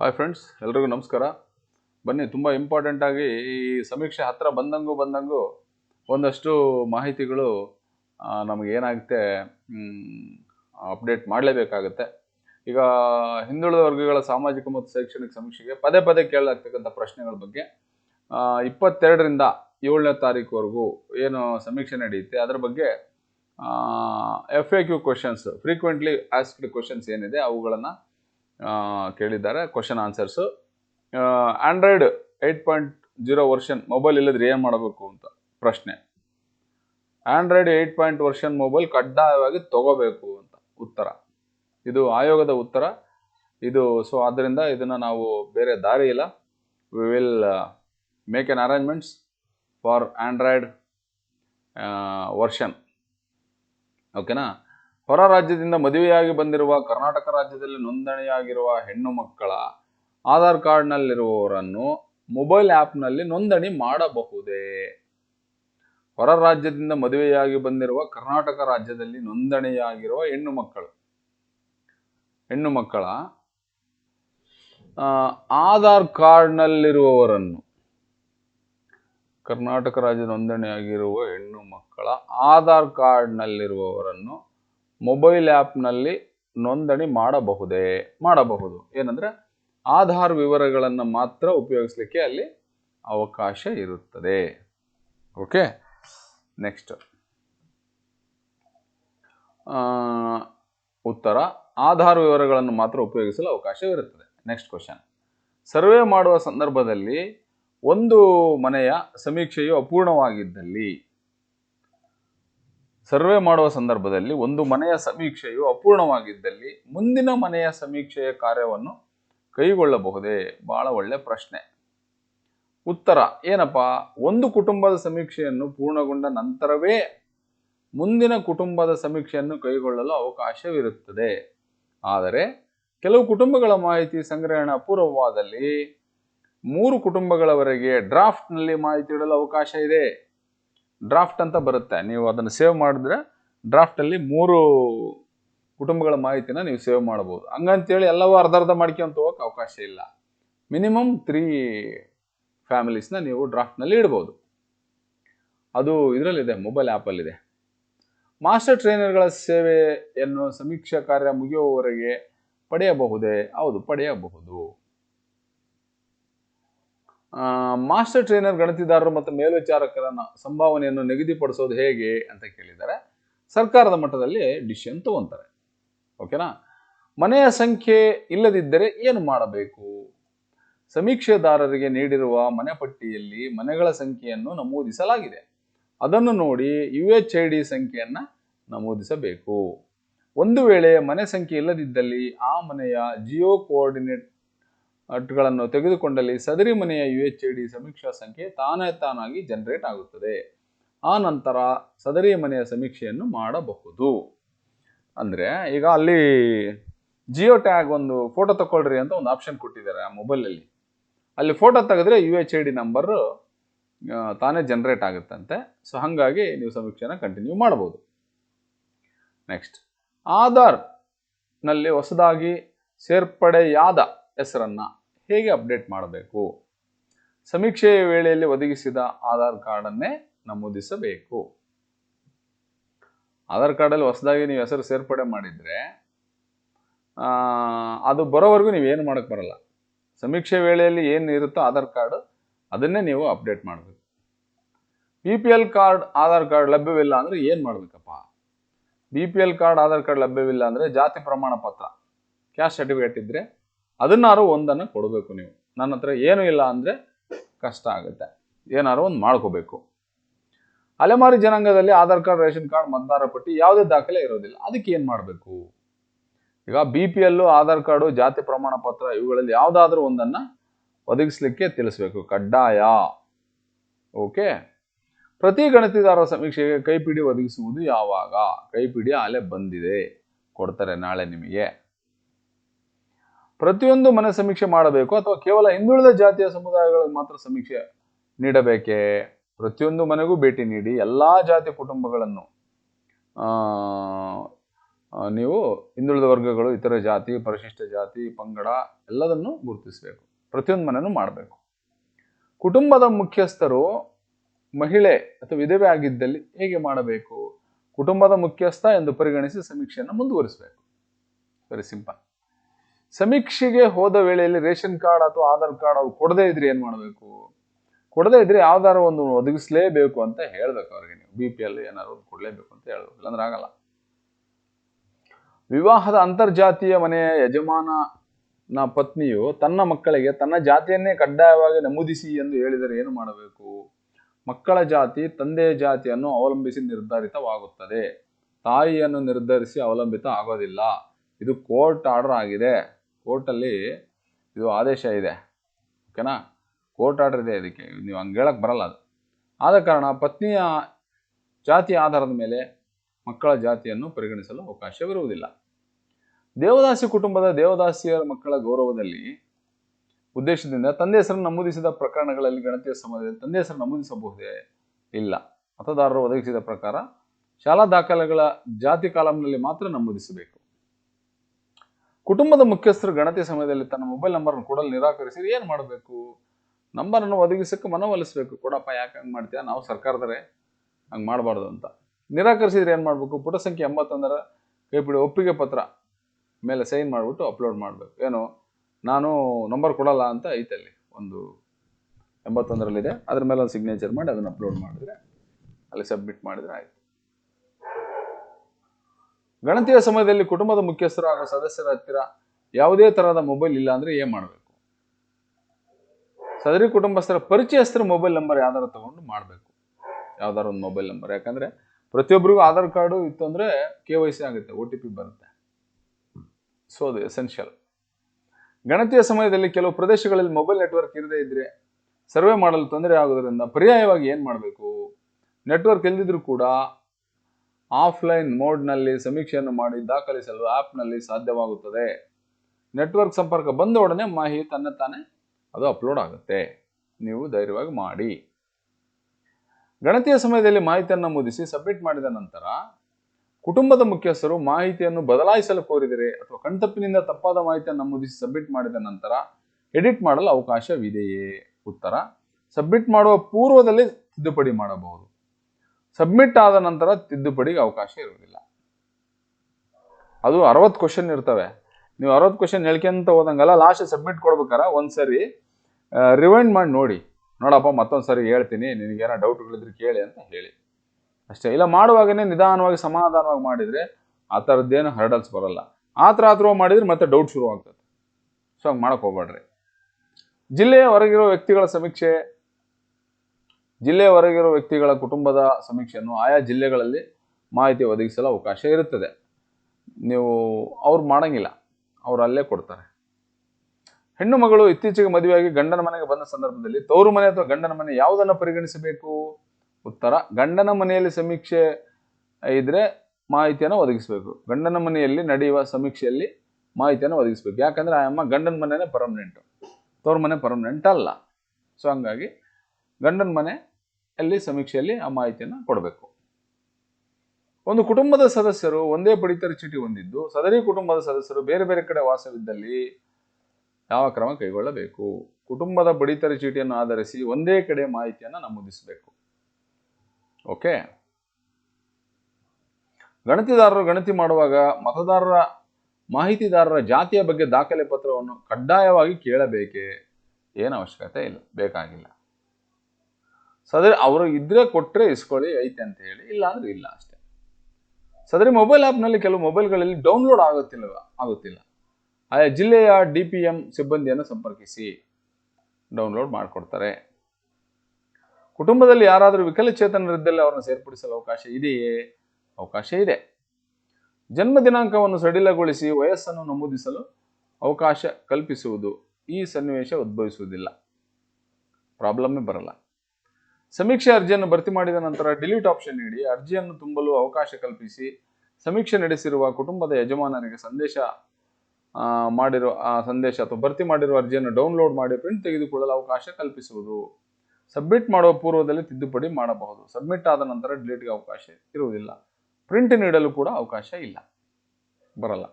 Hi friends ಎಲ್ರಿಗೂ ನಮಸ್ಕಾರ. ಬನ್ನಿ, ತುಂಬ ಇಂಪಾರ್ಟೆಂಟಾಗಿ ಈ ಸಮೀಕ್ಷೆ ಹತ್ತಿರ ಬಂದಂಗೂ ಬಂದಂಗೂ ಒಂದಷ್ಟು ಮಾಹಿತಿಗಳು ನಮಗೇನಾಗುತ್ತೆ ಅಪ್ಡೇಟ್ ಮಾಡಲೇಬೇಕಾಗುತ್ತೆ. ಈಗ ಹಿಂದುಳಿದ ವರ್ಗಗಳ ಸಾಮಾಜಿಕ ಮತ್ತು ಶೈಕ್ಷಣಿಕ ಸಮೀಕ್ಷೆಗೆ ಪದೇ ಪದೇ ಕೇಳಲಾಗ್ತಕ್ಕಂಥ ಪ್ರಶ್ನೆಗಳ ಬಗ್ಗೆ ಇಪ್ಪತ್ತೆರಡರಿಂದ ಏಳನೇ ತಾರೀಕುವರೆಗೂ ಏನು ಸಮೀಕ್ಷೆ ನಡೆಯುತ್ತೆ, ಅದರ ಬಗ್ಗೆ F A Q questions frequently asked questions ಏನಿದೆ, ಅವುಗಳನ್ನು ಕೇಳಿದ್ದಾರೆ question answers android eight point zero version mobile ಇಲ್ಲದ್ರೆ ಏನು ಮಾಡಬೇಕು ಅಂತ ಪ್ರಶ್ನೆ. Android eight point version mobile ಕಡ್ಡಾಯವಾಗಿ ತಗೋಬೇಕು ಅಂತ ಉತ್ತರ. ಇದು ಆಯೋಗದ ಉತ್ತರ. ಇದು ಸೊ ಆದ್ದರಿಂದ ಇದನ್ನು ನಾವು ಬೇರೆ ದಾರಿ ಇಲ್ಲ. We will make an arrangements for android version ಓಕೆನಾ ಹೊರ ರಾಜ್ಯದಿಂದ ಮದುವೆಯಾಗಿ ಬಂದಿರುವ ಕರ್ನಾಟಕ ರಾಜ್ಯದಲ್ಲಿ ನೋಂದಣಿಯಾಗಿರುವ ಹೆಣ್ಣು ಮಕ್ಕಳ ಆಧಾರ್ ಕಾರ್ಡ್ನಲ್ಲಿರುವವರನ್ನು ಮೊಬೈಲ್ ಆ್ಯಪ್ನಲ್ಲಿ ನೋಂದಣಿ ಮಾಡಬಹುದೇ? ಹೊರ ರಾಜ್ಯದಿಂದ ಮದುವೆಯಾಗಿ ಬಂದಿರುವ ಕರ್ನಾಟಕ ರಾಜ್ಯದಲ್ಲಿ ನೋಂದಣಿಯಾಗಿರುವ ಹೆಣ್ಣು ಮಕ್ಕಳು, ಹೆಣ್ಣು ಮಕ್ಕಳ ಆಧಾರ್ ಕಾರ್ಡ್ನಲ್ಲಿರುವವರನ್ನು ಕರ್ನಾಟಕ ರಾಜ್ಯ ನೋಂದಣಿಯಾಗಿರುವ ಹೆಣ್ಣು ಮಕ್ಕಳ ಆಧಾರ್ ಕಾರ್ಡ್ನಲ್ಲಿರುವವರನ್ನು ಮೊಬೈಲ್ ಆ್ಯಪ್ನಲ್ಲಿ ನೋಂದಣಿ ಮಾಡಬಹುದೇ? ಮಾಡಬಹುದು. ಏನಂದರೆ ಆಧಾರ್ ವಿವರಗಳನ್ನು ಮಾತ್ರ ಉಪಯೋಗಿಸ್ಲಿಕ್ಕೆ ಅಲ್ಲಿ ಅವಕಾಶ ಇರುತ್ತದೆ. ಓಕೆ ನೆಕ್ಸ್ಟ್ ಉತ್ತರ. ಆಧಾರ್ ವಿವರಗಳನ್ನು ಮಾತ್ರ ಉಪಯೋಗಿಸಲು ಅವಕಾಶವಿರುತ್ತದೆ ನೆಕ್ಸ್ಟ್ ಕ್ವಶನ್ ಸರ್ವೆ ಮಾಡುವ ಸಂದರ್ಭದಲ್ಲಿ ಒಂದು ಮನೆಯ ಸಮೀಕ್ಷೆಯು ಅಪೂರ್ಣವಾಗಿದ್ದಲ್ಲಿ ಸರ್ವೆ ಮಾಡುವ ಸಂದರ್ಭದಲ್ಲಿ ಒಂದು ಮನೆಯ ಸಮೀಕ್ಷೆಯು ಅಪೂರ್ಣವಾಗಿದ್ದಲ್ಲಿ ಮುಂದಿನ ಮನೆಯ ಸಮೀಕ್ಷೆಯ ಕಾರ್ಯವನ್ನು ಕೈಗೊಳ್ಳಬಹುದೇ? ಬಹಳ ಒಳ್ಳೆ ಪ್ರಶ್ನೆ. ಉತ್ತರ, ಏನಪ್ಪ? ಒಂದು ಕುಟುಂಬದ ಸಮೀಕ್ಷೆಯನ್ನು ಪೂರ್ಣಗೊಂಡ ನಂತರವೇ ಮುಂದಿನ ಕುಟುಂಬದ ಸಮೀಕ್ಷೆಯನ್ನು ಕೈಗೊಳ್ಳಲು ಅವಕಾಶವಿರುತ್ತದೆ. ಆದರೆ, ಕೆಲವು ಕುಟುಂಬಗಳ ಮಾಹಿತಿ ಸಂಗ್ರಹಣೆ ಅಪೂರ್ವವಾದಲ್ಲಿ ಮೂರು ಕುಟುಂಬಗಳವರೆಗೆ ಡ್ರಾಫ್ಟ್ನಲ್ಲಿ ಮಾಹಿತಿ ಇಡಲು ಅವಕಾಶ ಇದೆ. ಡ್ರಾಫ್ಟ್ ಅಂತ ಬರುತ್ತೆ. ನೀವು ಅದನ್ನು ಸೇವ್ ಮಾಡಿದ್ರೆ ಡ್ರಾಫ್ಟಲ್ಲಿ ಮೂರು ಕುಟುಂಬಗಳ ಮಾಹಿತಿನ ನೀವು ಸೇವ್ ಮಾಡ್ಬೋದು ಹಂಗಂತೇಳಿ ಎಲ್ಲವೂ ಅರ್ಧ ಅರ್ಧ ಮಾಡ್ಕೊಂತ ಹೋಗೋಕೆ ಅವಕಾಶ ಇಲ್ಲ. ಮಿನಿಮಮ್ ತ್ರೀ ಫ್ಯಾಮಿಲೀಸ್ನ ನೀವು ಡ್ರಾಫ್ಟ್ನಲ್ಲಿ ಇಡ್ಬೋದು. ಅದು ಇದರಲ್ಲಿದೆ ಮೊಬೈಲ್ ಆ್ಯಪಲ್ಲಿದೆ ಮಾಸ್ಟರ್ ಟ್ರೈನರ್ಗಳ ಸೇವೆಯನ್ನು ಸಮೀಕ್ಷಾ ಕಾರ್ಯ ಮುಗಿಯುವವರೆಗೆ ಪಡೆಯಬಹುದೇ? ಹೌದು, ಪಡೆಯಬಹುದು. ಮಾಸ್ಟರ್ ಟ್ರೈನರ್ ಗಣತಿದಾರರು ಮತ್ತು ಮೇಲ್ವಿಚಾರಕರ ಸಂಭಾವನೆಯನ್ನು ನಿಗದಿಪಡಿಸೋದು ಹೇಗೆ ಅಂತ ಕೇಳಿದ್ದಾರೆ. ಸರ್ಕಾರದ ಮಟ್ಟದಲ್ಲಿ ಡಿಸಿಷನ್ ತಗೊಂತಾರೆ. ಓಕೆನಾ? ಮನೆಯ ಸಂಖ್ಯೆ ಇಲ್ಲದಿದ್ದರೆ ಏನು ಮಾಡಬೇಕು? ಸಮೀಕ್ಷೆದಾರರಿಗೆ ನೀಡಿರುವ ಮನೆ ಪಟ್ಟಿಯಲ್ಲಿ ಮನೆಗಳ ಸಂಖ್ಯೆಯನ್ನು ನಮೂದಿಸಲಾಗಿದೆ. ಅದನ್ನು ನೋಡಿ ಯು ಎಚ್ ಐ ಡಿ ಸಂಖ್ಯೆಯನ್ನು ನಮೂದಿಸಬೇಕು. ಒಂದು ವೇಳೆ ಮನೆ ಸಂಖ್ಯೆ ಇಲ್ಲದಿದ್ದಲ್ಲಿ ಆ ಮನೆಯ ಜಿಯೋ ಕೋಆರ್ಡಿನೇಟ್ ಗಳನ್ನು ತೆಗೆದುಕೊಂಡಲ್ಲಿ ಸದರಿ ಮನೆಯ ಯು ಎಚ್ ಡಿ ಸಮೀಕ್ಷಾ ಸಂಖ್ಯೆ ತಾನೇ ತಾನಾಗಿ ಜನರೇಟ್ ಆಗುತ್ತದೆ. ಆ ನಂತರ ಸದರಿ ಮನೆಯ ಸಮೀಕ್ಷೆಯನ್ನು ಮಾಡಬಹುದು. ಅಂದರೆ ಈಗ ಅಲ್ಲಿ ಜಿಯೋ ಟ್ಯಾಗ್ ಒಂದು ಫೋಟೋ ತಗೊಳ್ರಿ ಅಂತ ಒಂದು ಆಪ್ಷನ್ ಕೊಟ್ಟಿದ್ದಾರೆ ಆ ಮೊಬೈಲಲ್ಲಿ ಅಲ್ಲಿ. ಫೋಟೋ ತೆಗೆದ್ರೆ ಯು ಎಚ್ ಡಿ ನಂಬರು ತಾನೇ ಜನರೇಟ್ ಆಗುತ್ತಂತೆ. ಸೊ ಹಾಗಾಗಿ ನೀವು ಸಮೀಕ್ಷೆನ ಕಂಟಿನ್ಯೂ ಮಾಡ್ಬೋದು ನೆಕ್ಸ್ಟ್ ಆಧಾರ್ನಲ್ಲಿ ಹೊಸದಾಗಿ ಸೇರ್ಪಡೆಯಾದ ಹೆಸರನ್ನು ಹೇಗೆ ಅಪ್ಡೇಟ್ ಮಾಡಬೇಕು? ಸಮೀಕ್ಷೆಯ ವೇಳೆಯಲ್ಲಿ ಒದಗಿಸಿದ ಆಧಾರ್ ಕಾರ್ಡನ್ನೇ ನಮೂದಿಸಬೇಕು. ಆಧಾರ್ ಕಾರ್ಡಲ್ಲಿ ಹೊಸದಾಗಿ ನೀವು ಹೆಸರು ಸೇರ್ಪಡೆ ಮಾಡಿದರೆ ಅದು ಬರೋವರೆಗೂ ನೀವು ಏನು ಮಾಡೋಕ್ಕೆ ಬರಲ್ಲ. ಸಮೀಕ್ಷೆ ವೇಳೆಯಲ್ಲಿ ಏನು ಇರುತ್ತೋ ಆಧಾರ್ ಕಾರ್ಡ್, ಅದನ್ನೇ ನೀವು ಅಪ್ಡೇಟ್ ಮಾಡಬೇಕು. B P L card Aadhaar card ಲಭ್ಯವಿಲ್ಲ ಅಂದರೆ ಏನು ಮಾಡಬೇಕಪ್ಪ? B P L card Aadhaar card ಲಭ್ಯವಿಲ್ಲ ಅಂದರೆ ಜಾತಿ ಪ್ರಮಾಣ ಪತ್ರ ಕ್ಯಾಸ್ಟ್ ಸರ್ಟಿಫಿಕೇಟ್ ಇದ್ದರೆ ಅದನ್ನಾರು ಒಂದನ್ನು ಕೊಡಬೇಕು ನೀವು. ನನ್ನ ಹತ್ರ ಏನೂ ಇಲ್ಲ ಅಂದರೆ ಕಷ್ಟ ಆಗುತ್ತೆ. ಏನಾರು ಒಂದು ಮಾಡ್ಕೋಬೇಕು. ಅಲೆಮಾರಿ ಜನಾಂಗದಲ್ಲಿ ಆಧಾರ್ ಕಾರ್ಡ್, ರೇಷನ್ ಕಾರ್ಡ್, ಮತದಾರ ಪಟ್ಟಿ ಯಾವುದೇ ದಾಖಲೆ ಇರೋದಿಲ್ಲ. ಅದಕ್ಕೆ ಏನು ಮಾಡಬೇಕು? ಈಗ ಬಿ ಪಿ ಎಲ್ಲು ಆಧಾರ್ ಕಾರ್ಡು, ಜಾತಿ ಪ್ರಮಾಣ ಪತ್ರ ಇವುಗಳಲ್ಲಿ ಯಾವುದಾದ್ರೂ ಒಂದನ್ನು ಒದಗಿಸ್ಲಿಕ್ಕೆ ತಿಳಿಸ್ಬೇಕು. ಕಡ್ಡಾಯ. ಓಕೆ? ಪ್ರತಿ ಗಣತಿದಾರರ ಸಮೀಕ್ಷೆಗೆ ಕೈಪಿಡಿ ಒದಗಿಸುವುದು ಯಾವಾಗ? ಕೈಪಿಡಿ ಅಲೆ ಬಂದಿದೆ. ಕೊಡ್ತಾರೆ ನಾಳೆ ನಿಮಗೆ. ಪ್ರತಿಯೊಂದು ಮನೆ ಸಮೀಕ್ಷೆ ಮಾಡಬೇಕು ಅಥವಾ ಕೇವಲ ಹಿಂದುಳಿದ ಜಾತಿಯ ಸಮುದಾಯಗಳಿಗೆ ಮಾತ್ರ ಸಮೀಕ್ಷೆ ನೀಡಬೇಕೇ? ಪ್ರತಿಯೊಂದು ಮನೆಗೂ ಭೇಟಿ ನೀಡಿ ಎಲ್ಲ ಜಾತಿ ಕುಟುಂಬಗಳನ್ನು ನೀವು ಹಿಂದುಳಿದ ವರ್ಗಗಳು, ಇತರ ಜಾತಿ, ಪರಿಶಿಷ್ಟ ಜಾತಿ, ಪಂಗಡ ಎಲ್ಲದನ್ನು ಗುರುತಿಸಬೇಕು. ಪ್ರತಿಯೊಂದು ಮನೆಯೂ ಮಾಡಬೇಕು. ಕುಟುಂಬದ ಮುಖ್ಯಸ್ಥರು ಮಹಿಳೆ ಅಥವಾ ವಿಧವೆ ಆಗಿದ್ದಲ್ಲಿ ಹೇಗೆ ಮಾಡಬೇಕು? ಕುಟುಂಬದ ಮುಖ್ಯಸ್ಥ ಎಂದು ಪರಿಗಣಿಸಿ ಸಮೀಕ್ಷೆಯನ್ನು ಮುಂದುವರಿಸಬೇಕು. ವೆರಿ ಸಿಂಪಲ್ ಸಮೀಕ್ಷೆಗೆ ಹೋದ ವೇಳೆಯಲ್ಲಿ ರೇಷನ್ ಕಾರ್ಡ್ ಅಥವಾ ಆಧಾರ್ ಕಾರ್ಡ್ ಅವ್ರು ಕೊಡದೇ ಇದ್ರೆ ಏನು ಮಾಡಬೇಕು? ಕೊಡದೇ ಇದ್ರೆ ಯಾವ್ದಾರ ಒಂದು ಒದಗಿಸ್ಲೇಬೇಕು ಅಂತ ಹೇಳ್ಬೇಕು ಅವ್ರಿಗೆ ನೀವು. ಬಿ ಪಿ ಎಲ್ ಏನಾದ್ರು ಕೊಡಲೇಬೇಕು ಅಂತ ಹೇಳ್ಬೇಕು. ಇಲ್ಲಾಂದ್ರೆ ಆಗಲ್ಲ. ವಿವಾಹದ ಅಂತರ್ಜಾತೀಯ ಮನೆಯ ಯಜಮಾನನ ಪತ್ನಿಯು ತನ್ನ ಮಕ್ಕಳಿಗೆ ತನ್ನ ಜಾತಿಯನ್ನೇ ಕಡ್ಡಾಯವಾಗಿ ನಮೂದಿಸಿ ಎಂದು ಹೇಳಿದರೆ ಏನು ಮಾಡಬೇಕು? ಮಕ್ಕಳ ಜಾತಿ, ತಂದೆಯ ಜಾತಿಯನ್ನು ಅವಲಂಬಿಸಿ ನಿರ್ಧಾರಿತವಾಗುತ್ತದೆ. ತಾಯಿಯನ್ನು ನಿರ್ಧರಿಸಿ ಅವಲಂಬಿತ ಆಗೋದಿಲ್ಲ. ಇದು ಕೋರ್ಟ್ ಆರ್ಡರ್ ಆಗಿದೆ. ಕೋರ್ಟಲ್ಲಿ ಇದು ಆದೇಶ ಇದೆ, ಓಕೆನಾ? ಕೋರ್ಟ್ ಆರ್ಡರ್ ಇದೆ ಇದಕ್ಕೆ. ನೀವು ಹಂಗೆ ಹೇಳಕ್ಕೆ ಬರಲ್ಲ ಅದು. ಆದ ಕಾರಣ ಪತ್ನಿಯ ಜಾತಿ ಆಧಾರದ ಮೇಲೆ ಮಕ್ಕಳ ಜಾತಿಯನ್ನು ಪರಿಗಣಿಸಲು ಅವಕಾಶವಿರುವುದಿಲ್ಲ. ದೇವದಾಸಿ ಕುಟುಂಬದ ದೇವದಾಸಿಯರ ಮಕ್ಕಳ ಗೌರವದಲ್ಲಿ ಉದ್ದೇಶದಿಂದ ತಂದೆ ಹೆಸರನ್ನು ನಮೂದಿಸಿದ ಪ್ರಕರಣಗಳಲ್ಲಿ ಗಣತಿಯ ಸಮಯದಲ್ಲಿ ತಂದೆ ಹೆಸರು ನಮೂದಿಸಬಹುದೇ? ಇಲ್ಲ. ಮತದಾರರು ಒದಗಿಸಿದ ಪ್ರಕಾರ ಶಾಲಾ ದಾಖಲೆಗಳ ಜಾತಿ ಕಾಲಂನಲ್ಲಿ ಮಾತ್ರ ನಮೂದಿಸಬೇಕು. ಕುಟುಂಬದ ಮುಖ್ಯಸ್ಥರು ಗಣತಿ ಸಮಯದಲ್ಲಿ ತನ್ನ ಮೊಬೈಲ್ ನಂಬರ್ನ ಕೊಡಲು ನಿರಾಕರಿಸಿದ್ರೆ ಏನು ಮಾಡಬೇಕು? ನಂಬರನ್ನು ಒದಗಿಸಕ್ಕೆ ಮನವೊಲಿಸಬೇಕು. ಕೊಡಪ್ಪ, ಯಾಕೆ ಹಂಗೆ ಮಾಡ್ತೀಯ? ನಾವು ಸರ್ಕಾರದರೆ ಹಂಗೆ ಮಾಡಬಾರ್ದು ಅಂತ. ನಿರಾಕರಿಸಿದ್ರೆ ಏನು ಮಾಡಬೇಕು? ಪುಟ ಸಂಖ್ಯೆ ಎಂಬತ್ತೊಂದರ ಕೈಪಿಡಿ ಒಪ್ಪಿಗೆ ಪತ್ರ ಮೇಲೆ ಸೈನ್ ಮಾಡಿಬಿಟ್ಟು ಅಪ್ಲೋಡ್ ಮಾಡಬೇಕು. ಏನು? ನಾನು ನಂಬರ್ ಕೊಡಲ್ಲ ಅಂತ ಐತೆ ಅಲ್ಲಿ ಒಂದು ಎಂಬತ್ತೊಂದರಲ್ಲಿದೆ. ಅದ್ರ ಮೇಲೆ ಒಂದು ಸಿಗ್ನೇಚರ್ ಮಾಡಿ ಅದನ್ನು ಅಪ್ಲೋಡ್ ಮಾಡಿದ್ರೆ, ಅಲ್ಲಿ ಸಬ್ಮಿಟ್ ಮಾಡಿದ್ರೆ ಆಯ್ತು. ಗಣತಿಯ ಸಮಯದಲ್ಲಿ ಕುಟುಂಬದ ಮುಖ್ಯಸ್ಥರು ಹಾಗೂ ಸದಸ್ಯರ ಹತ್ತಿರ ಯಾವುದೇ ತರಹದ ಮೊಬೈಲ್ ಇಲ್ಲ ಅಂದ್ರೆ ಏನ್ ಮಾಡಬೇಕು? ಸದರಿ ಕುಟುಂಬಸ್ಥರ ಪರಿಚಯಸ್ಥರ ಮೊಬೈಲ್ ನಂಬರ್ ಯಾವ್ದಾರು ತಗೊಂಡು ಮಾಡಬೇಕು. ಯಾವ್ದಾರು ಒಂದು ಮೊಬೈಲ್ ನಂಬರ್. ಯಾಕಂದ್ರೆ ಪ್ರತಿಯೊಬ್ಬರಿಗೂ ಆಧಾರ್ ಕಾರ್ಡು ಇತ್ತು ಅಂದ್ರೆ ಕೆ ವೈ ಸಿ ಆಗುತ್ತೆ, ಒ ಟಿ ಪಿ ಬರುತ್ತೆ. ಸೊ ಅದು ಎಸೆನ್ಷಿಯಲ್ ಗಣತಿಯ ಸಮಯದಲ್ಲಿ ಕೆಲವು ಪ್ರದೇಶಗಳಲ್ಲಿ ಮೊಬೈಲ್ ನೆಟ್ವರ್ಕ್ ಇರದೇ ಇದ್ರೆ ಸರ್ವೆ ಮಾಡಲು ತೊಂದರೆ ಆಗೋದ್ರಿಂದ ಪರ್ಯಾಯವಾಗಿ ಏನು ಮಾಡಬೇಕು? ನೆಟ್ವರ್ಕ್ ಇಲ್ಲದಿದ್ರೂ ಕೂಡ ಆಫ್ಲೈನ್ ಮೋಡ್ನಲ್ಲಿ ಸಮೀಕ್ಷೆಯನ್ನು ಮಾಡಿ ದಾಖಲಿಸಲು ಆ್ಯಪ್ನಲ್ಲಿ ಸಾಧ್ಯವಾಗುತ್ತದೆ. ನೆಟ್ವರ್ಕ್ ಸಂಪರ್ಕ ಬಂದ ಒಡನೆ ಮಾಹಿತಿ ತನ್ನ ತಾನೇ ಅದು ಅಪ್ಲೋಡ್ ಆಗುತ್ತೆ. ನೀವು ಧೈರ್ಯವಾಗಿ ಮಾಡಿ. ಗಣತಿಯ ಸಮಯದಲ್ಲಿ ಮಾಹಿತಿಯನ್ನು ನಮೂದಿಸಿ ಸಬ್ಮಿಟ್ ಮಾಡಿದ ನಂತರ ಕುಟುಂಬದ ಮುಖ್ಯಸ್ಥರು ಮಾಹಿತಿಯನ್ನು ಬದಲಾಯಿಸಲು ಕೋರಿದರೆ ಅಥವಾ ಕಣ್ತಪ್ಪಿನಿಂದ ತಪ್ಪಾದ ಮಾಹಿತಿಯನ್ನು ನಮೂದಿಸಿ ಸಬ್ಮಿಟ್ ಮಾಡಿದ ನಂತರ ಎಡಿಟ್ ಮಾಡಲು ಅವಕಾಶವಿದೆಯೇ? ಉತ್ತರ, ಸಬ್ಮಿಟ್ ಮಾಡುವ ಪೂರ್ವದಲ್ಲಿ ತಿದ್ದುಪಡಿ ಮಾಡಬಹುದು. ಸಬ್ಮಿಟ್ ಆದ ನಂತರ ತಿದ್ದುಪಡಿಗೆ ಅವಕಾಶ ಇರುವುದಿಲ್ಲ. ಅದು ಅರವತ್ತು ಕ್ವಶನ್ ಇರ್ತವೆ. ನೀವು ಅರವತ್ತು ಕ್ವಶನ್ ಹೇಳ್ಕೊಂತ ಹೋದಂಗಲ್ಲ ಲಾಸ್ಟ್ ಸಬ್ಮಿಟ್ ಕೊಡ್ಬೇಕಾರ ಒಂದ್ಸರಿ ರಿವೈಂಡ್ ಮಾಡಿ ನೋಡಿ. ನೋಡಪ್ಪ, ಮತ್ತೊಂದು ಸರಿ ಹೇಳ್ತೀನಿ. ನಿನಗೇನೋ ಡೌಟ್ಗಳಿದ್ರೆ ಕೇಳಿ ಅಂತ ಹೇಳಿ. ಅಷ್ಟೇ. ಇಲ್ಲ, ಮಾಡುವಾಗನೇ ನಿಧಾನವಾಗಿ, ಸಮಾಧಾನವಾಗಿ ಮಾಡಿದರೆ ಆ ಥರದ್ದೇನು ಹರ್ಡಲ್ಸ್ ಬರಲ್ಲ. ಆತರ ಆತರ ಮಾಡಿದ್ರೆ ಮತ್ತೆ ಡೌಟ್ ಶುರು ಆಗ್ತದೆ ಸೊ ಹಂಗೆ ಮಾಡೋಕ್ಕೆ ಹೋಗ್ಬೇಡ್ರಿ. ಜಿಲ್ಲೆಯ ಹೊರಗಿರೋ ವ್ಯಕ್ತಿಗಳ ಸಮೀಕ್ಷೆ ಜಿಲ್ಲೆಯ ಹೊರಗಿರುವ ವ್ಯಕ್ತಿಗಳ ಕುಟುಂಬದ ಸಮೀಕ್ಷೆಯನ್ನು ಆಯಾ ಜಿಲ್ಲೆಗಳಲ್ಲಿ ಮಾಹಿತಿ ಒದಗಿಸಲು ಅವಕಾಶ ಇರುತ್ತದೆ. ನೀವು ಅವ್ರು ಮಾಡಂಗಿಲ್ಲ, ಅವ್ರು ಅಲ್ಲೇ ಕೊಡ್ತಾರೆ. ಹೆಣ್ಣು ಮಗಳು ಇತ್ತೀಚೆಗೆ ಮದುವೆಯಾಗಿ ಗಂಡನ ಮನೆಗೆ ಬಂದ ಸಂದರ್ಭದಲ್ಲಿ ತವರು ಮನೆ ಅಥವಾ ಗಂಡನ ಮನೆ ಯಾವುದನ್ನು ಪರಿಗಣಿಸಬೇಕು? ಉತ್ತರ, ಗಂಡನ ಮನೆಯಲ್ಲಿ ಸಮೀಕ್ಷೆ ಇದ್ರೆ ಮಾಹಿತಿಯನ್ನು ಒದಗಿಸಬೇಕು. ಗಂಡನ ಮನೆಯಲ್ಲಿ ನಡೆಯುವ ಸಮೀಕ್ಷೆಯಲ್ಲಿ ಮಾಹಿತಿಯನ್ನು ಒದಗಿಸಬೇಕು. ಯಾಕಂದ್ರೆ, ಆ ಅಮ್ಮ ಗಂಡನ ಮನೆನೇ ಪರ್ಮನೆಂಟು ತವ್ರ ಮನೆ ಪರ್ಮನೆಂಟ್ ಅಲ್ಲ. ಸೊ ಹಂಗಾಗಿ ಗಂಡನ ಮನೆಯಲ್ಲಿ ಸಮೀಕ್ಷೆಯಲ್ಲಿ ಆ ಮಾಹಿತಿಯನ್ನು ಕೊಡಬೇಕು. ಒಂದು ಕುಟುಂಬದ ಸದಸ್ಯರು ಒಂದೇ ಪಡಿತರ ಚೀಟಿ ಹೊಂದಿದ್ದು, ಸದರಿ ಕುಟುಂಬದ ಸದಸ್ಯರು ಬೇರೆ ಬೇರೆ ಕಡೆ ವಾಸವಿದ್ದಲ್ಲಿ ಯಾವ ಕ್ರಮ ಕೈಗೊಳ್ಳಬೇಕು? ಕುಟುಂಬದ ಪಡಿತರ ಚೀಟಿಯನ್ನು ಆಧರಿಸಿ ಒಂದೇ ಕಡೆ ಮಾಹಿತಿಯನ್ನು ನಮೂದಿಸಬೇಕು. ಓಕೆ? ಗಣತಿದಾರರು ಗಣತಿ ಮಾಡುವಾಗ ಮತದಾರರ, ಮಾಹಿತಿದಾರರ ಜಾತಿಯ ಬಗ್ಗೆ ದಾಖಲೆ ಪತ್ರವನ್ನು ಕಡ್ಡಾಯವಾಗಿ ಕೇಳಬೇಕೇ? ಏನು ಅವಶ್ಯಕತೆ ಇಲ್ಲ, ಬೇಕಾಗಿಲ್ಲ. ಸದರಿ ಅವರು ಇದ್ರೆ ಕೊಟ್ಟರೆ ಇಸ್ಕೊಳ್ಳಿ, ಐತೆ ಅಂತ ಹೇಳಿ ಇಲ್ಲ ಅಂದ್ರೆ ಇಲ್ಲ ಅಷ್ಟೇ. ಸದರಿ ಮೊಬೈಲ್ ಆ್ಯಪ್ನಲ್ಲಿ ಕೆಲವು ಮೊಬೈಲ್ಗಳಲ್ಲಿ ಡೌನ್ಲೋಡ್ ಆಗುತ್ತಿಲ್ಲ ಆಗುತ್ತಿಲ್ಲ. ಆಯಾ ಜಿಲ್ಲೆಯ ಡಿ ಪಿ ಎಂ ಸಿಬ್ಬಂದಿಯನ್ನು ಸಂಪರ್ಕಿಸಿ ಡೌನ್ಲೋಡ್ ಮಾಡಿಕೊಡ್ತಾರೆ. ಕುಟುಂಬದಲ್ಲಿ ಯಾರಾದರೂ ವಿಕಲಚೇತನರಿದ್ದಲ್ಲಿ ಅವರನ್ನು ಸೇರ್ಪಡಿಸಲು ಅವಕಾಶ ಇದೆಯೇ? ಅವಕಾಶ ಇದೆ. ಜನ್ಮ ದಿನಾಂಕವನ್ನು ಸಡಿಲಗೊಳಿಸಿ ವಯಸ್ಸನ್ನು ನಮೂದಿಸಲು ಅವಕಾಶ ಕಲ್ಪಿಸುವುದು ಈ ಸನ್ನಿವೇಶ ಉದ್ಭವಿಸುವುದಿಲ್ಲ. ಪ್ರಾಬ್ಲಮ್ಮೇ ಬರಲ್ಲ. ಸಮೀಕ್ಷೆ ಅರ್ಜಿಯನ್ನು ಭರ್ತಿ ಮಾಡಿದ ನಂತರ ಡಿಲೀಟ್ ಆಪ್ಷನ್ ನೀಡಿ ಅರ್ಜಿಯನ್ನು ತುಂಬಲು ಅವಕಾಶ ಕಲ್ಪಿಸಿ ಸಮೀಕ್ಷೆ ನಡೆಸಿರುವ ಕುಟುಂಬದ ಯಜಮಾನರಿಗೆ ಸಂದೇಶ ಮಾಡಿರುವ ಆ, ಸಂದೇಶ ಅಥವಾ ಭರ್ತಿ ಮಾಡಿರುವ ಅರ್ಜಿಯನ್ನು ಡೌನ್ಲೋಡ್ ಮಾಡಿ ಪ್ರಿಂಟ್ ತೆಗೆದುಕೊಳ್ಳಲು ಅವಕಾಶ ಕಲ್ಪಿಸುವುದು. ಸಬ್ಮಿಟ್ ಮಾಡುವ ಪೂರ್ವದಲ್ಲಿ ತಿದ್ದುಪಡಿ ಮಾಡಬಹುದು. ಸಬ್ಮಿಟ್ ಆದ ನಂತರ ಡಿಲೀಟ್ಗೆ ಅವಕಾಶ ಇರುವುದಿಲ್ಲ. ಪ್ರಿಂಟ್ ನೀಡಲು ಕೂಡ ಅವಕಾಶ ಇಲ್ಲ. ಬರಲ್ಲ.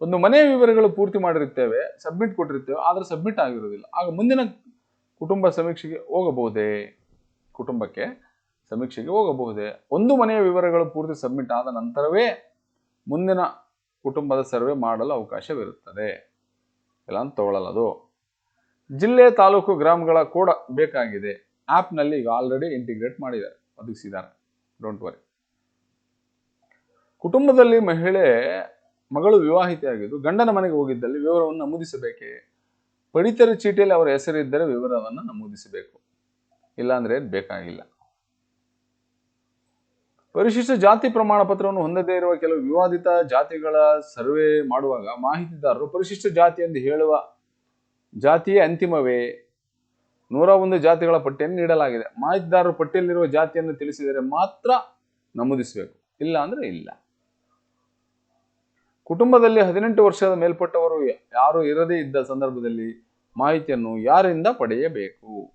ಒಂದು ಮನೆಯ ವಿವರಗಳು ಪೂರ್ತಿ ಮಾಡಿರುತ್ತೇವೆ, ಸಬ್ಮಿಟ್ ಕೊಟ್ಟಿರ್ತೇವೆ ಆದರೆ ಸಬ್ಮಿಟ್ ಆಗಿರೋದಿಲ್ಲ ಆಗ ಮುಂದಿನ ಕುಟುಂಬ ಸಮೀಕ್ಷೆಗೆ ಹೋಗಬಹುದೇ? ಕುಟುಂಬಕ್ಕೆ ಸಮೀಕ್ಷೆಗೆ ಹೋಗಬಹುದೇ? ಒಂದು ಮನೆಯ ವಿವರಗಳು ಪೂರ್ತಿ ಸಬ್ಮಿಟ್ ಆದ ನಂತರವೇ ಮುಂದಿನ ಕುಟುಂಬದ ಸರ್ವೆ ಮಾಡಲು ಅವಕಾಶವಿರುತ್ತದೆ. ಇಲ್ಲ ಅಂತ ತಗೊಳ್ಳಲ್ಲ ಅದು. ಜಿಲ್ಲೆ, ತಾಲೂಕು, ಗ್ರಾಮಗಳ ಕೂಡ ಬೇಕಾಗಿದೆ. ಆ್ಯಪ್ನಲ್ಲಿ ಈಗ ಆಲ್ರೆಡಿ ಇಂಟಿಗ್ರೇಟ್ ಮಾಡಿದ್ದಾರೆ. ಒದಗಿಸಿದ್ದಾರೆ. ಡೋಂಟ್ ವರಿ ಕುಟುಂಬದಲ್ಲಿ ಮಹಿಳೆ, ಮಗಳು ವಿವಾಹಿತೆಯಾಗಿದ್ದು, ಗಂಡನ ಮನೆಗೆ ಹೋಗಿದ್ದಲ್ಲಿ ವಿವರವನ್ನು ನಮೂದಿಸಬೇಕೇ? ಪಡಿತರ ಚೀಟಿಯಲ್ಲಿ ಅವರ ಹೆಸರಿದ್ದರೆ ವಿವರವನ್ನು ನಮೂದಿಸಬೇಕು. ಇಲ್ಲಾಂದ್ರೆ ಬೇಕಾಗಿಲ್ಲ. ಪರಿಶಿಷ್ಟ ಜಾತಿ ಪ್ರಮಾಣ ಪತ್ರವನ್ನು ಹೊಂದದೇ ಇರುವ ಕೆಲವು ವಿವಾದಿತ ಜಾತಿಗಳ ಸರ್ವೆ ಮಾಡುವಾಗ ಮಾಹಿತಿದಾರರು ಪರಿಶಿಷ್ಟ ಜಾತಿ ಎಂದು ಹೇಳುವ ಜಾತಿಯೇ ಅಂತಿಮವೇ ನೂರ ಒಂದು ಜಾತಿಗಳ ಪಟ್ಟಿಯನ್ನು ನೀಡಲಾಗಿದೆ. ಮಾಹಿತಿದಾರರು ಪಟ್ಟಿಯಲ್ಲಿರುವ ಜಾತಿಯನ್ನು ತಿಳಿಸಿದರೆ ಮಾತ್ರ ನಮೂದಿಸಬೇಕು. ಇಲ್ಲ ಅಂದ್ರೆ ಇಲ್ಲ. ಕುಟುಂಬದಲ್ಲಿ ಹದಿನೆಂಟು ವರ್ಷದ ಮೇಲ್ಪಟ್ಟವರು ಯಾರು ಇರದೇ ಇದ್ದ ಸಂದರ್ಭದಲ್ಲಿ ಮಾಹಿತಿಯನ್ನು ಯಾರಿಂದ ಪಡೆಯಬೇಕು?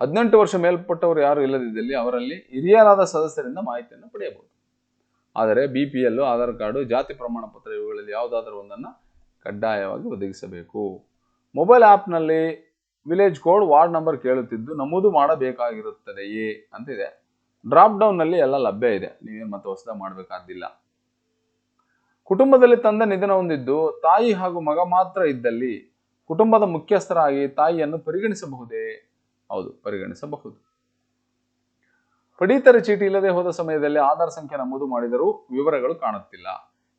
ಹದಿನೆಂಟು ವರ್ಷ ಮೇಲ್ಪಟ್ಟವರು ಯಾರು ಇಲ್ಲದಿದ್ದಲ್ಲಿ ಅವರಲ್ಲಿ ಹಿರಿಯರಾದ ಸದಸ್ಯರಿಂದ ಮಾಹಿತಿಯನ್ನು ಪಡೆಯಬಹುದು. ಆದರೆ B P L Aadhaar card, ಜಾತಿ ಪ್ರಮಾಣ ಪತ್ರ ಇವುಗಳಲ್ಲಿ ಯಾವುದಾದರೂ ಒಂದನ್ನು ಕಡ್ಡಾಯವಾಗಿ ಒದಗಿಸಬೇಕು. ಮೊಬೈಲ್ ಆ್ಯಪ್ನಲ್ಲಿ ವಿಲೇಜ್ ಕೋಡ್ ವಾರ್ಡ್ ನಂಬರ್ ಕೇಳುತ್ತಿದ್ದು ನಮೂದು ಮಾಡಬೇಕಾಗಿರುತ್ತದೆಯೇ ಅಂತಿದೆ. ಡ್ರಾಪ್ ಡೌನ್ನಲ್ಲಿ ಎಲ್ಲ ಲಭ್ಯ ಇದೆ. ನೀವೇನು ಮತ್ತೆ ಹೊಸದ ಮಾಡಬೇಕಾದಿಲ್ಲ ಕುಟುಂಬದಲ್ಲಿ ತಂದೆ ನಿಧನ ಹೊಂದಿದ್ದು ತಾಯಿ ಹಾಗೂ ಮಗ ಮಾತ್ರ ಇದ್ದಲ್ಲಿ ಕುಟುಂಬದ ಮುಖ್ಯಸ್ಥರಾಗಿ ತಾಯಿಯನ್ನು ಪರಿಗಣಿಸಬಹುದೇ? ಹೌದು, ಪರಿಗಣಿಸಬಹುದು. ಪಡಿತರ ಚೀಟಿ ಇಲ್ಲದೆ ಹೋದ ಸಮಯದಲ್ಲಿ ಆಧಾರ್ ಸಂಖ್ಯೆ ನಮೂದು ಮಾಡಿದರೂ ವಿವರಗಳು ಕಾಣುತ್ತಿಲ್ಲ.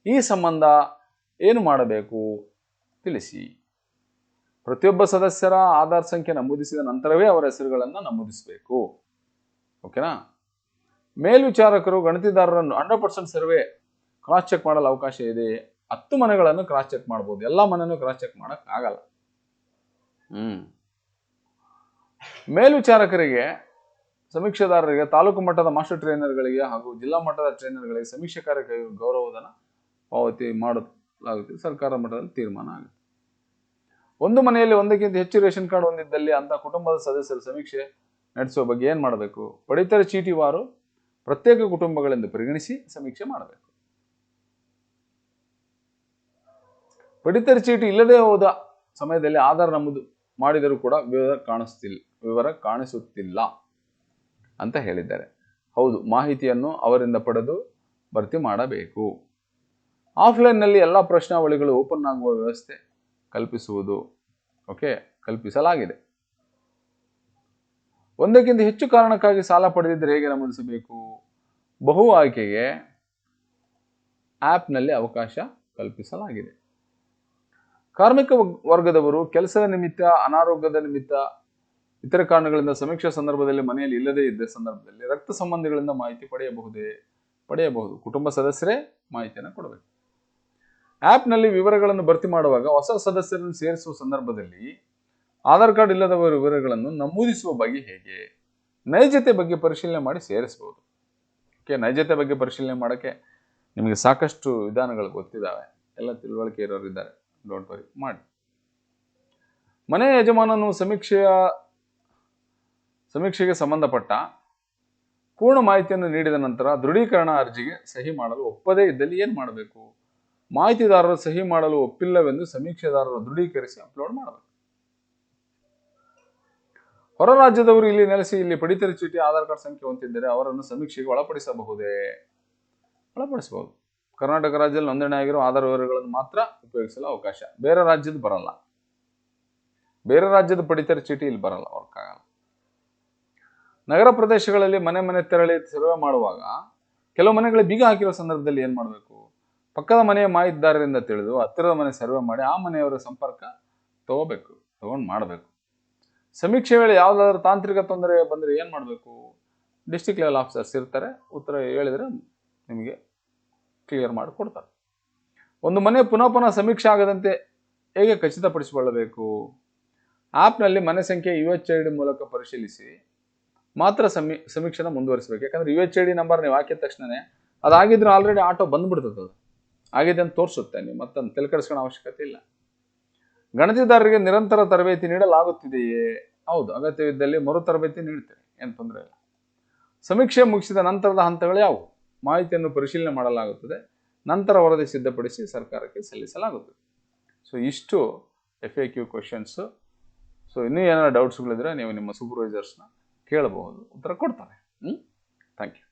ಈ ಸಂಬಂಧ ಏನು ಮಾಡಬೇಕು? ತಿಳಿಸಿ. ಪ್ರತಿಯೊಬ್ಬ ಸದಸ್ಯರ ಆಧಾರ್ ಸಂಖ್ಯೆ ನಮೂದಿಸಿದ ನಂತರವೇ ಅವರ ಹೆಸರುಗಳನ್ನು ನಮೂದಿಸಬೇಕು. ಓಕೆನಾ? ಮೇಲ್ವಿಚಾರಕರು ಗಣತಿದಾರರನ್ನು hundred percent survey cross check ಮಾಡಲು ಅವಕಾಶ ಇದೆ. ಹತ್ತು ಮನೆಗಳನ್ನು ಕ್ರಾಸ್ ಚೆಕ್ ಮಾಡ್ಬೋದು. ಎಲ್ಲ ಮನೆಯನ್ನು ಕ್ರಾಸ್ ಚೆಕ್ ಮಾಡೋಕ್ಕಾಗಲ್ಲ. ಮೇಲ್ವಿಚಾರಕರಿಗೆ, ಸಮೀಕ್ಷೆದಾರರಿಗೆ, ತಾಲೂಕು ಮಟ್ಟದ ಮಾಸ್ಟರ್ ಟ್ರೈನರ್ಗಳಿಗೆ ಹಾಗೂ ಜಿಲ್ಲಾ ಮಟ್ಟದ ಟ್ರೈನರ್ಗಳಿಗೆ ಸಮೀಕ್ಷೆ ಕಾರ್ಯಕ್ಕೆ ಗೌರವಧನ ಪಾವತಿ ಮಾಡಲಾಗುತ್ತೆ. ಸರ್ಕಾರ ಮಟ್ಟದಲ್ಲಿ ತೀರ್ಮಾನ ಆಗುತ್ತೆ. ಒಂದು ಮನೆಯಲ್ಲಿ ಒಂದಕ್ಕಿಂತ ಹೆಚ್ಚು ರೇಷನ್ ಕಾರ್ಡ್ ಹೊಂದಿದ್ದಲ್ಲಿ ಅಂತ ಕುಟುಂಬದ ಸದಸ್ಯರು ಸಮೀಕ್ಷೆ ನಡೆಸುವ ಬಗ್ಗೆ ಏನು ಮಾಡಬೇಕು? ಪಡಿತರ ಚೀಟಿವಾರು ಪ್ರತ್ಯೇಕ ಕುಟುಂಬಗಳೆಂದು ಪರಿಗಣಿಸಿ ಸಮೀಕ್ಷೆ ಮಾಡಬೇಕು. ಪಡಿತರ ಚೀಟಿ ಇಲ್ಲದೆ ಹೋದ ಸಮಯದಲ್ಲಿ ಆಧಾರ್ ನಮೂದು ಮಾಡಿದರೂ ಕೂಡ ವಿವರ ಕಾಣಿಸ್ತಿಲ್ಲ ವಿವರ ಕಾಣಿಸುತ್ತಿಲ್ಲ ಅಂತ ಹೇಳಿದ್ದಾರೆ. ಹೌದು, ಮಾಹಿತಿಯನ್ನು ಅವರಿಂದ ಪಡೆದು ಭರ್ತಿ ಮಾಡಬೇಕು. ಆಫ್ಲೈನ್ನಲ್ಲಿ ಎಲ್ಲ ಪ್ರಶ್ನಾವಳಿಗಳು ಓಪನ್ ಆಗುವ ವ್ಯವಸ್ಥೆ ಕಲ್ಪಿಸುವುದು, ಓಕೆ, ಕಲ್ಪಿಸಲಾಗಿದೆ. ಒಂದಕ್ಕಿಂತ ಹೆಚ್ಚು ಕಾರಣಕ್ಕಾಗಿ ಸಾಲ ಪಡೆದಿದ್ದರೆ ಹೇಗೆ ನಮೂದಿಸಬೇಕು? ಬಹು ಆಯ್ಕೆಗೆ ಆ್ಯಪ್ನಲ್ಲಿ ಅವಕಾಶ ಕಲ್ಪಿಸಲಾಗಿದೆ. ಕಾರ್ಮಿಕ ವರ್ಗ- ವರ್ಗದವರು ಕೆಲಸದ ನಿಮಿತ್ತ, ಅನಾರೋಗ್ಯದ ನಿಮಿತ್ತ ಇತರ ಕಾರಣಗಳಿಂದ ಸಮೀಕ್ಷಾ ಸಂದರ್ಭದಲ್ಲಿ ಮನೆಯಲ್ಲಿ ಇಲ್ಲದೇ ಇದ್ದ ಸಂದರ್ಭದಲ್ಲಿ ರಕ್ತ ಸಂಬಂಧಿಗಳಿಂದ ಮಾಹಿತಿ ಪಡೆಯಬಹುದೇ? ಪಡೆಯಬಹುದು. ಕುಟುಂಬ ಸದಸ್ಯರೇ ಮಾಹಿತಿಯನ್ನು ಕೊಡಬೇಕು. ಆ್ಯಪ್ನಲ್ಲಿ ವಿವರಗಳನ್ನು ಭರ್ತಿ ಮಾಡುವಾಗ ಹೊಸ ಸದಸ್ಯರನ್ನು ಸೇರಿಸುವ ಸಂದರ್ಭದಲ್ಲಿ ಆಧಾರ್ ಕಾರ್ಡ್ ಇಲ್ಲದವರ ವಿವರಗಳನ್ನು ನಮೂದಿಸುವ ಬಗ್ಗೆ ಹೇಗೆ? ನೈಜತೆ ಬಗ್ಗೆ ಪರಿಶೀಲನೆ ಮಾಡಿ ಸೇರಿಸಬಹುದು. ಓಕೆ ನೈಜತೆ ಬಗ್ಗೆ ಪರಿಶೀಲನೆ ಮಾಡೋಕ್ಕೆ ನಿಮಗೆ ಸಾಕಷ್ಟು ವಿಧಾನಗಳು ಗೊತ್ತಿದ್ದಾವೆ. ಎಲ್ಲ ತಿಳುವಳಿಕೆ ಇರೋರು ಡೋಂಟ್ ವರಿ ಮಾಡಿ. ಮನೆ ಯಜಮಾನನು ಸಮೀಕ್ಷೆಯ, ಸಮೀಕ್ಷೆಗೆ ಸಂಬಂಧಪಟ್ಟ ಪೂರ್ಣ ಮಾಹಿತಿಯನ್ನು ನೀಡಿದ ನಂತರ ದೃಢೀಕರಣ ಅರ್ಜಿಗೆ ಸಹಿ ಮಾಡಲು ಒಪ್ಪದೇ ಇದ್ದಲ್ಲಿ ಏನು ಮಾಡಬೇಕು? ಮಾಹಿತಿದಾರರು ಸಹಿ ಮಾಡಲು ಒಪ್ಪಿಲ್ಲವೆಂದು ಸಮೀಕ್ಷೆದಾರರು ದೃಢೀಕರಿಸಿ ಅಪ್ಲೋಡ್ ಮಾಡಬೇಕು. ಹೊರ ರಾಜ್ಯದವರು ಇಲ್ಲಿ ನೆಲೆಸಿ, ಇಲ್ಲಿ ಪಡಿತರ ಚೀಟಿ, ಆಧಾರ್ ಕಾರ್ಡ್ ಸಂಖ್ಯೆ ಹೊಂದಿದ್ದರೆ ಅವರನ್ನು ಸಮೀಕ್ಷೆಗೆ ಒಳಪಡಿಸಬಹುದೇ? ಒಳಪಡಿಸಬಹುದು. ಕರ್ನಾಟಕ ರಾಜ್ಯದಲ್ಲಿ ನೋಂದಣಿ ಆಗಿರೋ ಆಧಾರ್ ವಿವರಗಳನ್ನು ಮಾತ್ರ ಉಪಯೋಗಿಸಲು ಅವಕಾಶ. ಬೇರೆ ರಾಜ್ಯದ ಬರಲ್ಲ. ಬೇರೆ ರಾಜ್ಯದ ಪಡಿತರ ಚೀಟಿ ಇಲ್ಲಿ ಬರಲ್ಲ ವರ್ಕ್ ಆಗಲ್ಲ ನಗರ ಪ್ರದೇಶಗಳಲ್ಲಿ ಮನೆ ಮನೆ ತೆರಳಿ ಸರ್ವೆ ಮಾಡುವಾಗ ಕೆಲವು ಮನೆಗಳಿಗೆ ಬೀಗ ಹಾಕಿರೋ ಸಂದರ್ಭದಲ್ಲಿ ಏನು ಮಾಡಬೇಕು? ಪಕ್ಕದ ಮನೆಯ ಮಾಹಿತಿದಾರರಿಂದ ತಿಳಿದು ಹತ್ತಿರದ ಮನೆ ಸರ್ವೆ ಮಾಡಿ ಆ ಮನೆಯವರ ಸಂಪರ್ಕ ತಗೋಬೇಕು, ತಗೊಂಡು ಮಾಡಬೇಕು. ಸಮೀಕ್ಷೆ ವೇಳೆ ಯಾವುದಾದ್ರೂ ತಾಂತ್ರಿಕ ತೊಂದರೆ ಬಂದರೆ ಏನು ಮಾಡಬೇಕು? ಡಿಸ್ಟಿಕ್ ಲೆವೆಲ್ ಆಫೀಸರ್ಸ್ ಇರ್ತಾರೆ, ಉತ್ತರ ಹೇಳಿದರೆ ನಿಮಗೆ ಕ್ಲಿಯರ್ ಮಾಡಿಕೊಡ್ತಾರೆ. ಒಂದು ಮನೆ ಪುನಃ ಪುನಃ ಸಮೀಕ್ಷೆ ಆಗದಂತೆ ಹೇಗೆ ಖಚಿತಪಡಿಸಿಕೊಳ್ಳಬೇಕು? ಆ್ಯಪ್ನಲ್ಲಿ ಮನೆ ಸಂಖ್ಯೆ ಯು ಎಚ್ ಐ ಡಿ ಮೂಲಕ ಪರಿಶೀಲಿಸಿ ಮಾತ್ರ ಸಮೀ, ಸಮೀಕ್ಷೆನ ಮುಂದುವರಿಸಬೇಕು. ಯಾಕಂದರೆ U H I D number ನೀವು ಹಾಕಿದ ತಕ್ಷಣವೇ ಅದಾಗಿದ್ರೆ ಆಲ್ರೆಡಿ ಆಟೋ ಬಂದುಬಿಡ್ತದೆ ಅದು. ಆಗಿದೆ ಅಂತ ತೋರಿಸುತ್ತೆ ನೀವು, ಮತ್ತೊಂದು ತಲೆ ಕೆಡಿಸ್ಕೊಳ್ಳೋ ಅವಶ್ಯಕತೆ ಇಲ್ಲ. ಗಣತಿದಾರರಿಗೆ ನಿರಂತರ ತರಬೇತಿ ನೀಡಲಾಗುತ್ತಿದೆಯೇ? ಹೌದು, ಅಗತ್ಯವಿದ್ದಲ್ಲಿ ಮರು ತರಬೇತಿ ನೀಡ್ತೇವೆ, ಏನು ತೊಂದರೆ ಇಲ್ಲ. ಸಮೀಕ್ಷೆ ಮುಗಿಸಿದ ನಂತರದ ಹಂತಗಳು ಯಾವುವು? ಮಾಹಿತಿಯನ್ನು ಪರಿಶೀಲನೆ ಮಾಡಲಾಗುತ್ತದೆ. ನಂತರ ವರದಿ ಸಿದ್ಧಪಡಿಸಿ ಸರ್ಕಾರಕ್ಕೆ ಸಲ್ಲಿಸಲಾಗುತ್ತದೆ. ಸೊ ಇಷ್ಟು F A Q questions so ಇನ್ನೂ ಏನಾದ್ರು ಡೌಟ್ಸ್ಗಳಿದ್ರೆ ನೀವು ನಿಮ್ಮ ಸೂಪರ್ವೈಸರ್ಸ್ನ ಕೇಳಬಹುದು. ಉತ್ತರ ಕೊಡ್ತಾರೆ. ಹ್ಞೂ ಥ್ಯಾಂಕ್ ಯು